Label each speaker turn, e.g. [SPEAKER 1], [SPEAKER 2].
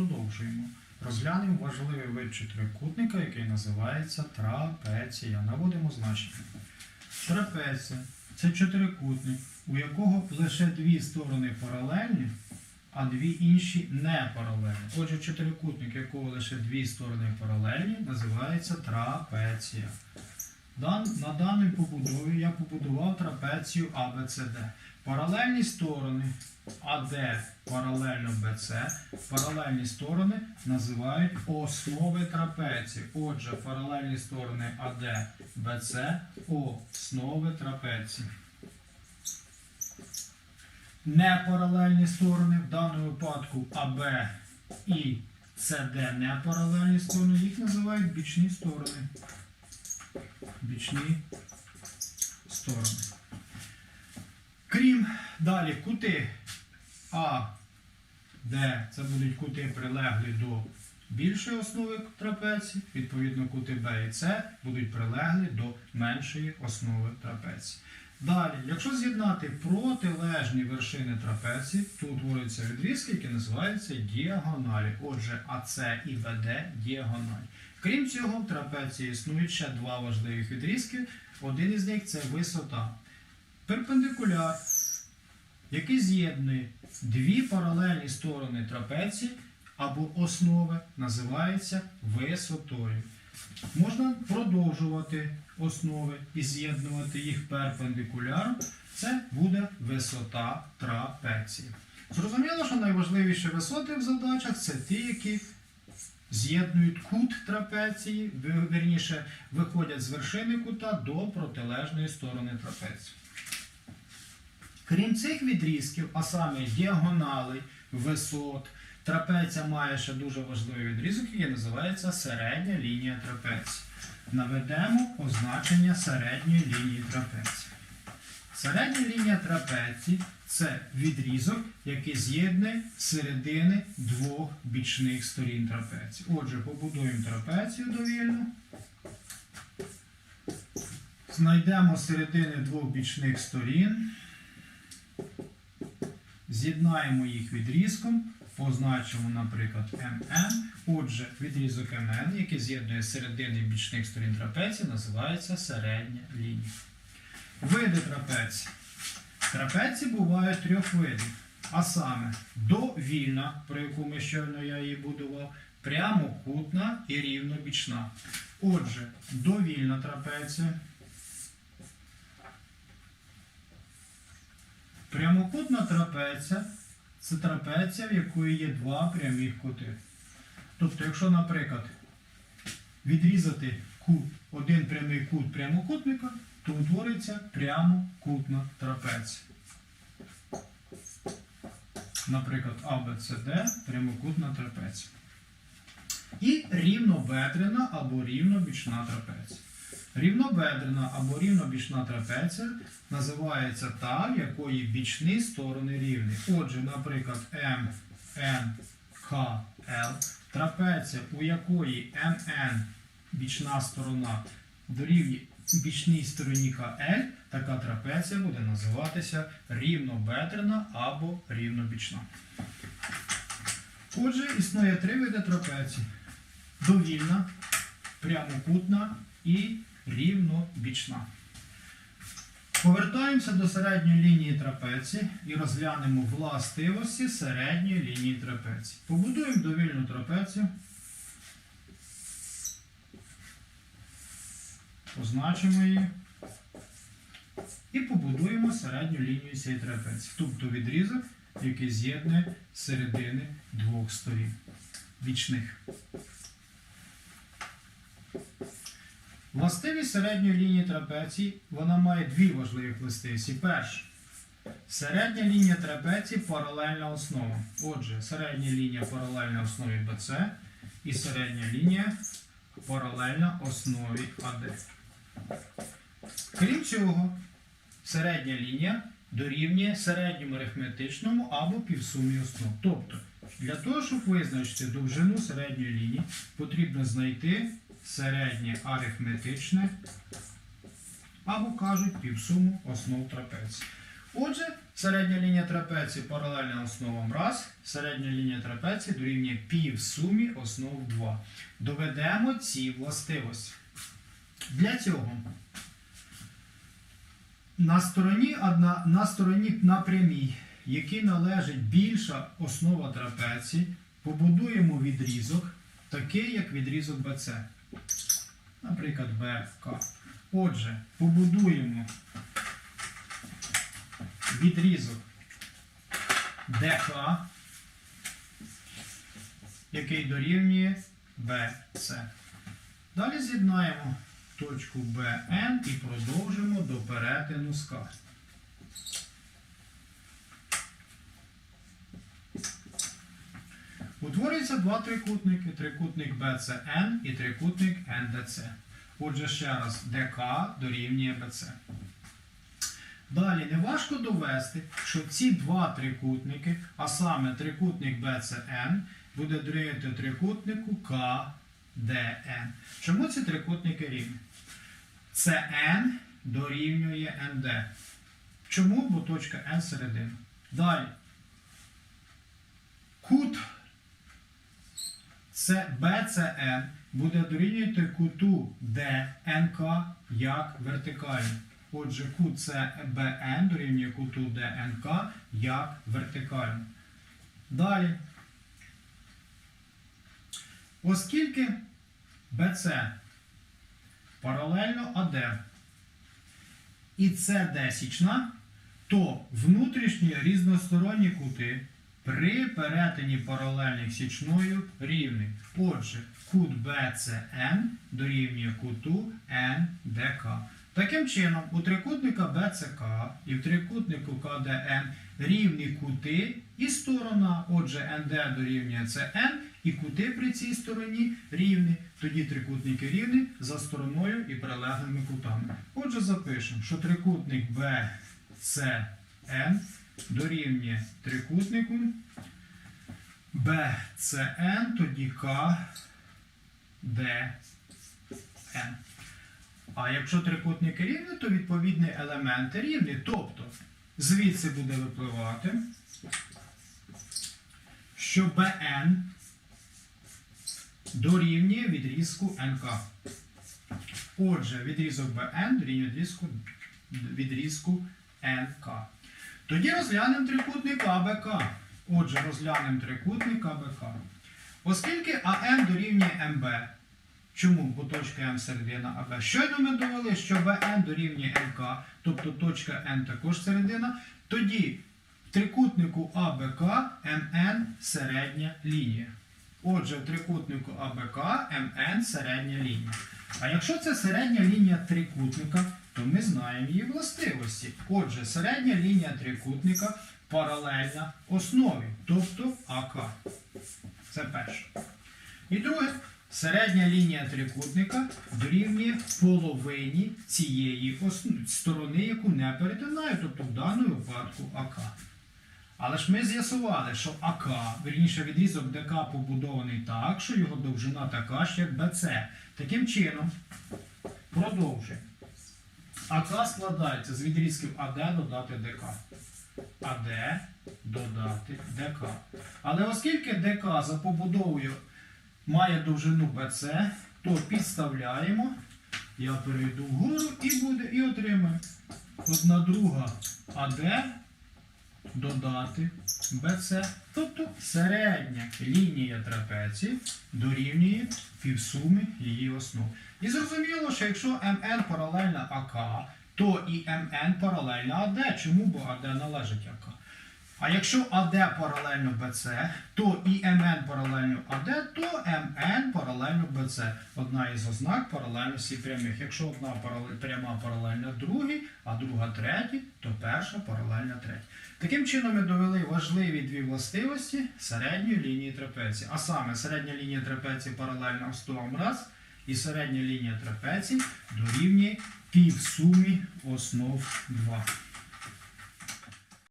[SPEAKER 1] продовжуємо. Розглянемо важливий вид чотирикутника, який називається трапеція. Наводимо значення. Трапеція це чотирикутник, у якого лише дві сторони паралельні, а дві інші не паралельні. Отже, чотирикутник, якого лише дві сторони паралельні, називається трапеція. На даній побудові я побудував трапецію ABCD. Паралельні сторони АД паралельно БЦ, паралельні сторони називають основи трапеції. Отже, паралельні сторони АД БЦ основи трапеції. Непаралельні сторони, в даному випадку АБ і СД непаралельні сторони, їх називають бічні сторони. Бічні сторони. Крім далі кути А, Д, це будуть кути прилеглі до більшої основи трапеції, відповідно, кути Б і С будуть прилеглі до меншої основи трапеції. Далі, якщо з'єднати протилежні вершини трапеції, то утворюються відрізки, які називаються діагоналі. Отже, АС і БД діагоналі. Крім цього, в трапеції існують ще два важливих відрізки. Один із них це висота. Перпендикуляр, який з'єднує дві паралельні сторони трапеції або основи, називається висотою. Можна продовжувати основи і з'єднувати їх перпендикулярно. Це буде висота трапеції. Зрозуміло, що найважливіші висоти в задачах це ті, які з'єднують кут трапеції, вірніше, виходять з вершини кута до протилежної сторони трапеції. Крім цих відрізків, а саме діагоналей, висот, трапеція має ще дуже важливий відрізок, який називається середня лінія трапеції. Наведемо означення середньої лінії трапеції. Середня лінія трапеції це відрізок, який з'єднує середини двох бічних сторін трапеції. Отже, побудуємо трапецію довільну. Знайдемо середини двох бічних сторін. З'єднаємо їх відрізком, позначимо, наприклад, МН. Отже, відрізок МН, який з'єднує середини бічних сторін трапеції, називається середня лінія. Види трапеції. Трапеції бувають трьох видів. А саме довільна, про яку ми щойно я її будував, прямокутна і рівнобічна. Отже, довільна трапеція. Прямокутна трапеція це трапеція, в якої є два прямих кути. Тобто, якщо, наприклад, відрізати кут, один прямий кут прямокутника, то утвориться прямокутна трапеція. Наприклад, ABCD прямокутна трапеція. І рівнобедрена або рівнобічна трапеція. Рівнобедрена або рівнобічна трапеція називається та, в якої бічні сторони рівні. Отже, наприклад, М, Н, Трапеція, у якої МН бічна сторона дорівнює бічній стороні КЛ, така трапеція буде називатися рівнобедрена або рівнобічна. Отже, існує три види трапеції: довільна, прямокутна і рівнобічна. Повертаємося до середньої лінії трапеції і розглянемо властивості середньої лінії трапеції. Побудуємо довільну трапецію. Позначимо її. І побудуємо середню лінію цієї трапеції. Тобто відрізок, який з'єднує середини двох сторін бічних. Властивість середньої лінії трапеції вона має дві важливі властивості. Перше. Середня лінія трапеції паралельна основа. Отже, середня лінія паралельна основі BC і середня лінія паралельна основі AD. Крім цього, середня лінія дорівнює середньому арифметичному або півсумі основ. Тобто, для того, щоб визначити довжину середньої лінії, потрібно знайти середнє арифметичне або кажуть півсуму основ трапеції. Отже, Середня лінія трапеції паралельна основам раз, середня лінія трапеції дорівнює пів сумі основ 2. Доведемо ці властивості. Для цього на стороні, одна, на стороні на прямій, якій належить більша основа трапеції, побудуємо відрізок, такий як відрізок BC. Наприклад, BK. Отже, побудуємо відрізок ДК, який дорівнює BC. Далі з'єднаємо точку BN і продовжимо до перетину з К. Утворюються два трикутники: трикутник BCN і трикутник NDC. Отже, ще раз, ДК дорівнює BC. Далі неважко довести, що ці два трикутники, а саме трикутник BCN, буде дорівнювати трикутнику KDN. Чому ці трикутники рівні? CN дорівнює ND. Чому? Бо точка N середина. Далі. Кут BCN буде дорівнювати куту DNK як вертикальний. Отже, кут CBN дорівнює куту DNK як вертикальний. Далі. Оскільки BC паралельно AD і десічна, то внутрішні різносторонні кути при перетині паралельних січною рівні. Отже, кут BCN дорівнює куту NDK. Таким чином, у трикутника BCK і в трикутнику KDN рівні кути і сторона, отже, ND дорівнює CN, і кути при цій стороні рівні. Тоді трикутники рівні за стороною і прилеглими кутами. Отже, запишемо, що трикутник BCN дорівнює трикутнику BCN, тоді KDN. А якщо трикутники рівні, то відповідні елементи рівні. Тобто звідси буде випливати, що BN дорівнює відрізку НК. Отже, відрізок BN дорівнює відрізку, відрізку НК. Тоді розглянемо трикутник АБК. Отже, розглянемо трикутник АБК. Оскільки АН дорівнює МБ, чому? Бо точка М середина АБ. Щойно ми довели, що БН дорівнює МК, тобто точка Н також середина, тоді в трикутнику АБК МН середня лінія. Отже, в трикутнику АБК МН середня лінія. А якщо це середня лінія трикутника, то ми знаємо її властивості. Отже, середня лінія трикутника паралельна основі, тобто АК. Це перше. І друге, середня лінія трикутника дорівнює половині цієї ос- сторони, яку не перетинає, тобто в даному випадку АК. Але ж ми з'ясували, що АК, вірніше відрізок ДК побудований так, що його довжина така ж, як БЦ. Таким чином, продовжуємо. АК складається з відрізків АД додати ДК. АД додати ДК. Але оскільки ДК за побудовою має довжину БЦ, то підставляємо. Я перейду вгору і буде, і отримаємо. Одна друга АД додати BC, тобто середня лінія трапеції дорівнює півсуми її основ. І зрозуміло, що якщо МН паралельна АК, то і МН паралельна АД. Чому? Бо АД належить АК. А якщо АД паралельно БЦ, то і МН паралельно АД, то МН паралельно БЦ. Одна із ознак паралельності прямих. Якщо одна пряма паралельна другій, а друга третій, то перша паралельна третій. Таким чином ми довели важливі дві властивості середньої лінії трапеції. А саме середня лінія трапеції паралельна основам раз, і середня лінія трапеції дорівнює півсумі основ 2.